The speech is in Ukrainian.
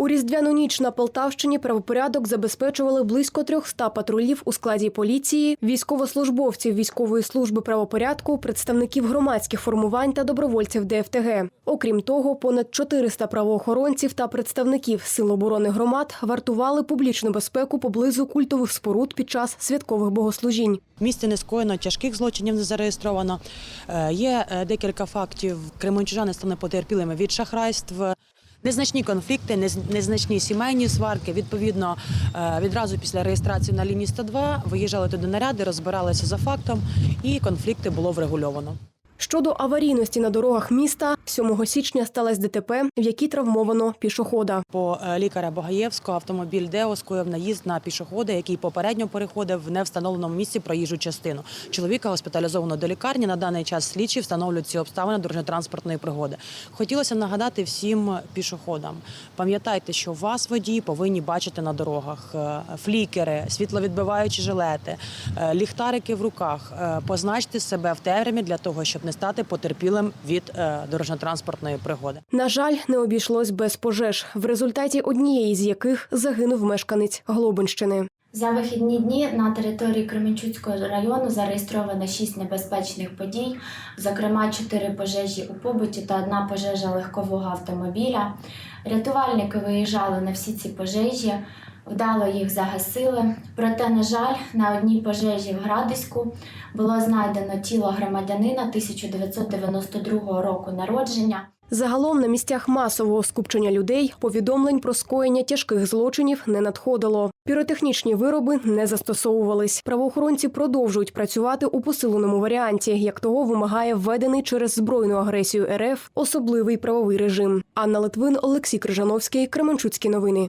У різдвяну ніч на Полтавщині правопорядок забезпечували близько 300 патрулів у складі поліції, військовослужбовців військової служби правопорядку, представників громадських формувань та добровольців ДФТГ. Окрім того, понад 400 правоохоронців та представників сил оборони громад вартували публічну безпеку поблизу культових споруд під час святкових богослужінь. В місті не скоєно тяжких злочинів не зареєстровано. Е, Є е, декілька фактів. Кременчужани стали потерпілими від шахрайств. Незначні конфлікти, нез- незначні сімейні сварки. Відповідно, е, відразу після реєстрації на лінії 102 виїжджали туди наряди, розбиралися за фактом, і конфлікти було врегульовано. Щодо аварійності на дорогах міста, 7 січня сталося ДТП, в якій травмовано пішохода. По е, лікаря Богаєвського автомобіль Део скоїв наїзд на пішохода, який попередньо переходив в невстановленому місці проїжджу частину. Чоловіка госпіталізовано до лікарні. На даний час слідчі встановлюють ці обставини дорожньо-транспортної пригоди. Хотілося нагадати всім пішоходам: пам'ятайте, що вас водії повинні бачити на дорогах Е, флікери, світловідбиваючі жилети, е, ліхтарики в руках. Позначте себе в темряві для того, щоб не стати потерпілим від е, дорожньо-транспортної пригоди. На жаль, не обійшлось без пожеж, в результаті однієї з яких загинув мешканець Глобинщини. За вихідні дні на території Кременчуцького району зареєстровано 6 небезпечних подій, зокрема 4 пожежі у побуті та одна пожежа легкового автомобіля. Рятувальники виїжджали на всі ці пожежі, вдало їх загасили. Проте, на жаль, на одній пожежі в Градиську було знайдено тіло громадянина 1992 року народження. Загалом на місцях масового скупчення людей повідомлень про скоєння тяжких злочинів не надходило. Піротехнічні вироби не застосовувались. Правоохоронці продовжують працювати у посиленому варіанті, як того вимагає введений через збройну агресію РФ особливий правовий режим. Анна Литвин, Олексій Крижановський, Кременчуцькі новини.